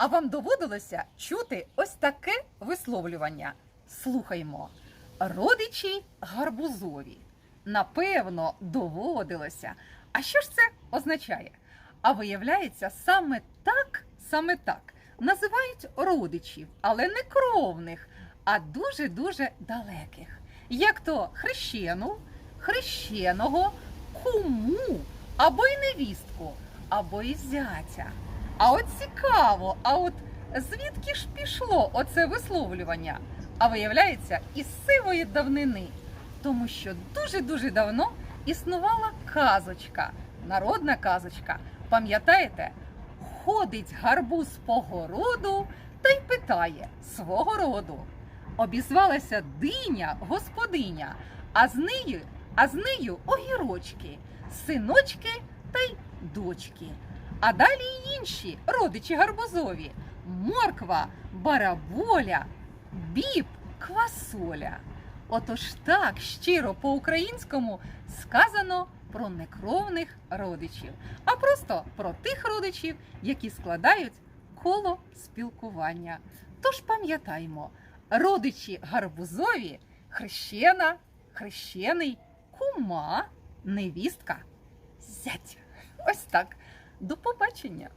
А вам доводилося чути ось таке висловлювання. Слухаймо. Родичі гарбузові. Напевно, доводилося. А що ж це означає? А виявляється, саме так, саме так називають родичів, але не кровних, а дуже-дуже далеких. Як то хрещену, хрещеного, куму, або й невістку, або й зятя. А от цікаво, а от звідки ж пішло оце висловлювання? А виявляється, із сивої давнини, тому що дуже-дуже давно існувала казочка, народна казочка. Пам'ятаєте? Ходить гарбуз по городу та й питає свого роду. Обізвалася диня господиня, а з нею, а з нею огірочки, синочки та й дочки. А далі й інші родичі гарбузові: морква, бараболя, біб, квасоля. Отож так щиро по-українському сказано про некровних родичів, а просто про тих родичів, які складають коло спілкування. Тож пам'ятаймо, родичі гарбузові хрещена, хрещений, кума, невістка, зять. Ось так. До побачення!